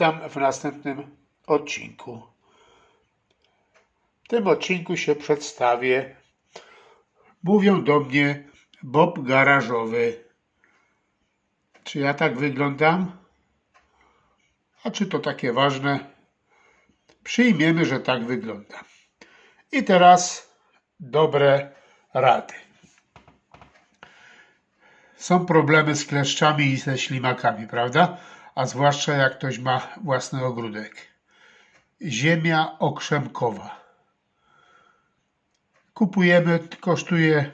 Witam w następnym odcinku. W tym odcinku się przedstawię. Mówią do mnie Bob garażowy. Czy ja tak wyglądam? A czy to takie ważne? Przyjmiemy, że tak wyglądam. I teraz dobre rady. Są problemy z kleszczami i ze ślimakami, prawda? A zwłaszcza jak ktoś ma własny ogródek. Ziemia okrzemkowa. Kupujemy, kosztuje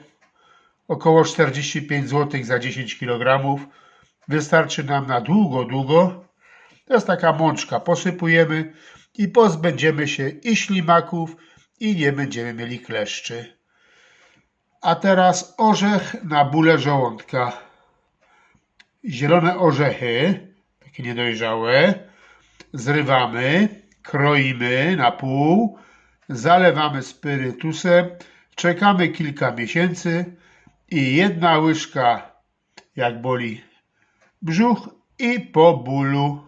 około 45 zł za 10 kg. Wystarczy nam na długo, długo. To jest taka mączka. Posypujemy i pozbędziemy się i ślimaków, i nie będziemy mieli kleszczy. A teraz orzech na bólę żołądka. Zielone orzechy, niedojrzałe, zrywamy, kroimy na pół, zalewamy spirytusem, czekamy kilka miesięcy i jedna łyżka, jak boli brzuch i po bólu.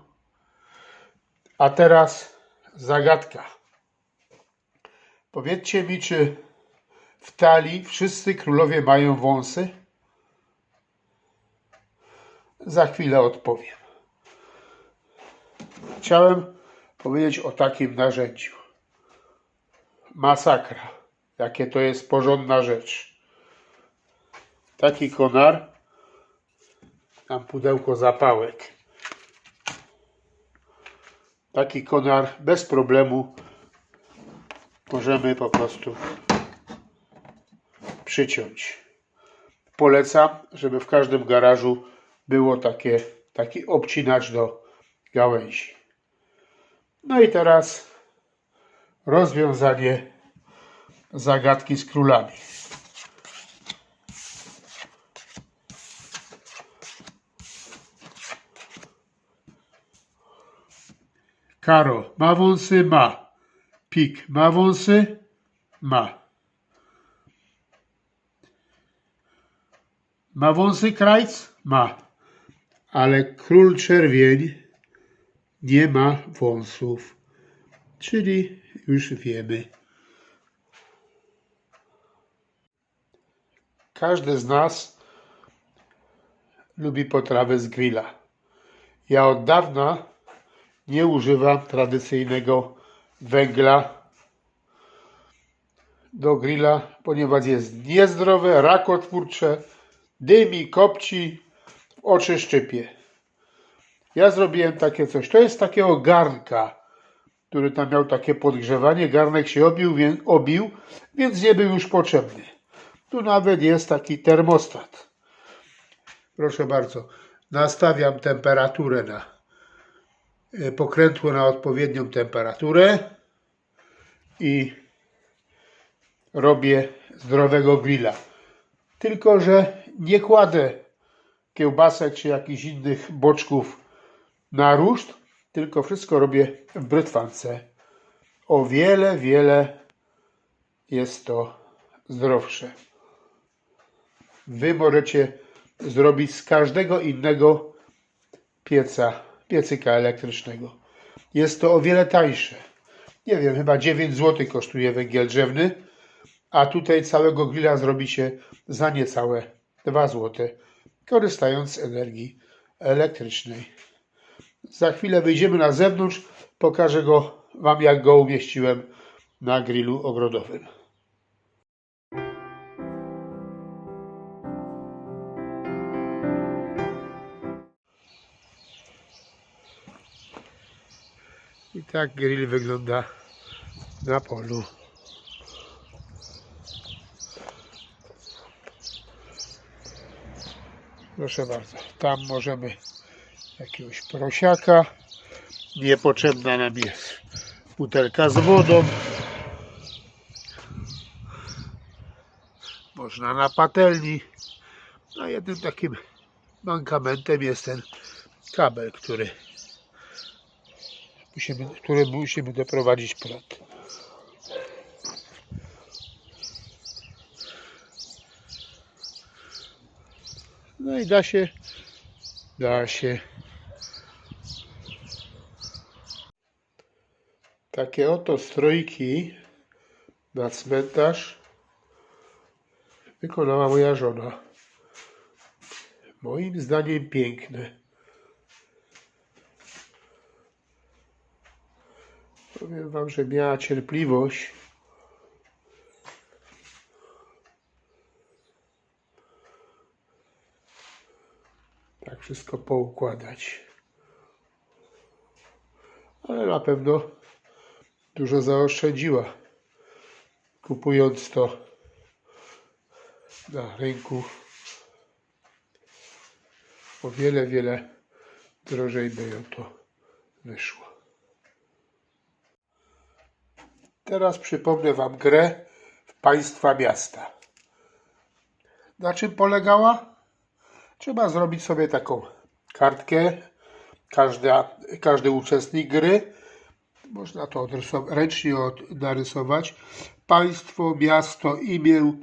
A teraz zagadka. Powiedzcie mi, czy w talii wszyscy królowie mają wąsy? Za chwilę odpowiem. Chciałem powiedzieć o takim narzędziu. Masakra. Jakie to jest porządna rzecz. Taki konar. Tam pudełko zapałek. Taki konar bez problemu możemy po prostu przyciąć. Polecam, żeby w każdym garażu było takie, taki obcinacz do gałęzi. No i teraz rozwiązanie zagadki z królami. Karo ma wąsy? Ma. Pik ma wąsy? Ma. Ma wąsy krajc? Ma. Ale król czerwień nie ma wąsów. Czyli już wiemy. Każdy z nas lubi potrawy z grilla. Ja od dawna nie używam tradycyjnego węgla do grilla, ponieważ jest niezdrowe, rakotwórcze, dymi, kopci, oczy szczypie. Ja zrobiłem takie coś. To jest takiego garnka, który tam miał takie podgrzewanie. Garnek się obił, wię- obił, więc nie był już potrzebny. Tu nawet jest taki termostat. Proszę bardzo. Nastawiam temperaturę na e, pokrętło na odpowiednią temperaturę i robię zdrowego grilla. Tylko, że nie kładę kiełbasek czy jakichś innych boczków na ruszt, tylko wszystko robię w brytwance. O wiele, wiele jest to zdrowsze. Wy możecie zrobić z każdego innego pieca, piecyka elektrycznego. Jest to o wiele tańsze. Nie wiem, chyba 9 zł kosztuje węgiel drzewny, a tutaj całego grilla zrobicie za niecałe 2 zł, korzystając z energii elektrycznej. Za chwilę wyjdziemy na zewnątrz, pokażę go Wam, jak go umieściłem na grillu ogrodowym. I tak grill wygląda na polu. Proszę bardzo, tam możemy jakiegoś prosiaka. Niepotrzebna nam jest butelka z wodą. Można na patelni. A jednym takim mankamentem jest ten kabel, który musimy, który musimy doprowadzić prąd. No i da się, da się Takie oto strojki na cmentarz wykonała moja żona. Moim zdaniem piękne. Powiem wam, że miała cierpliwość. Tak wszystko poukładać. Ale na pewno dużo zaoszczędziła. Kupując to na rynku o wiele, wiele drożej by ją to wyszło. Teraz przypomnę Wam grę w państwa miasta. Na czym polegała? Trzeba zrobić sobie taką kartkę. Każda, każdy uczestnik gry. Można to ręcznie narysować. Państwo, miasto, imię,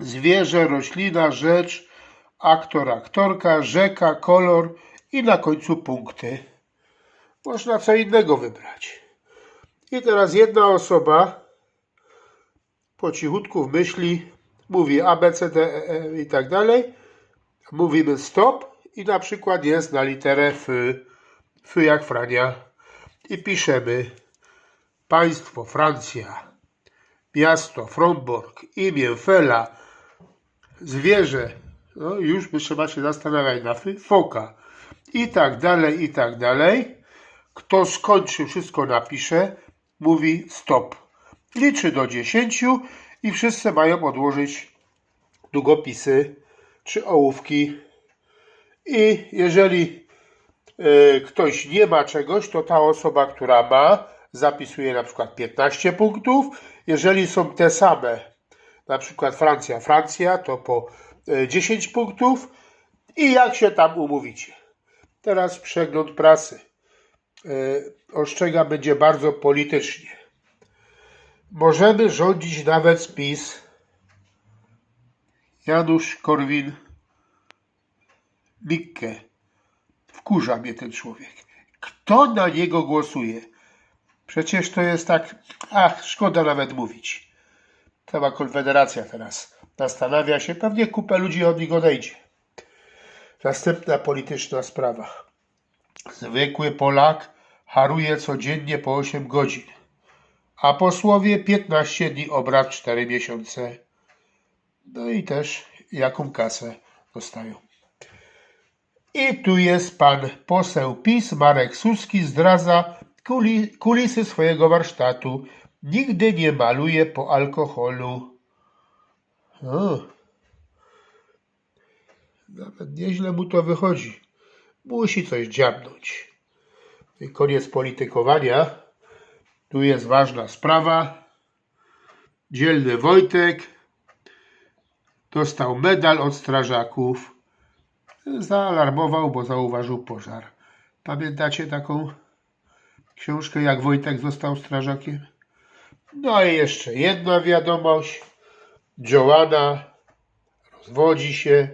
zwierzę, roślina, rzecz, aktor, aktorka, rzeka, kolor i na końcu punkty. Można co innego wybrać. I teraz jedna osoba po cichutku w myśli mówi A, B, C, D, E, E i tak dalej. Mówimy stop i na przykład jest na literę F, F jak Frania. I piszemy. Państwo Francja, miasto Fromborg, imię Fela, zwierzę, no już by trzeba się zastanawiać na foka. I tak dalej, i tak dalej. Kto skończy, wszystko napisze, mówi stop. Liczy do 10 i wszyscy mają odłożyć długopisy czy ołówki. I jeżeli ktoś nie ma czegoś, to ta osoba, która ma, zapisuje na przykład 15 punktów. Jeżeli są te same, na przykład Francja, Francja, to po e, 10 punktów. I jak się tam umówicie. Teraz przegląd prasy. E, Ostrzega będzie bardzo politycznie. Możemy rządzić nawet spis. Janusz Korwin Mikke. Wkurza mnie ten człowiek. Kto na niego głosuje? Przecież to jest tak. Ach, szkoda nawet mówić. Cała konfederacja teraz zastanawia się. Pewnie kupę ludzi od nich odejdzie. Następna polityczna sprawa. Zwykły Polak haruje codziennie po 8 godzin, a posłowie 15 dni obrad 4 miesiące. No i też jaką kasę dostają. I tu jest pan poseł PiS Marek Suski zdradza kuli, kulisy swojego warsztatu. Nigdy nie maluje po alkoholu. O. Nawet nieźle mu to wychodzi. Musi coś dziabnąć. I koniec politykowania. Tu jest ważna sprawa. Dzielny Wojtek dostał medal od strażaków. Zaalarmował, bo zauważył pożar. Pamiętacie taką książkę, jak Wojtek został strażakiem? No i jeszcze jedna wiadomość. Joanna rozwodzi się,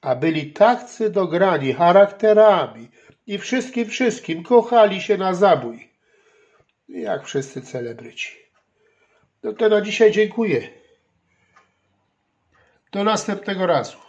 a byli takcy dograni charakterami i wszystkim, wszystkim kochali się na zabój. Jak wszyscy celebryci. No to na dzisiaj dziękuję. Do następnego razu.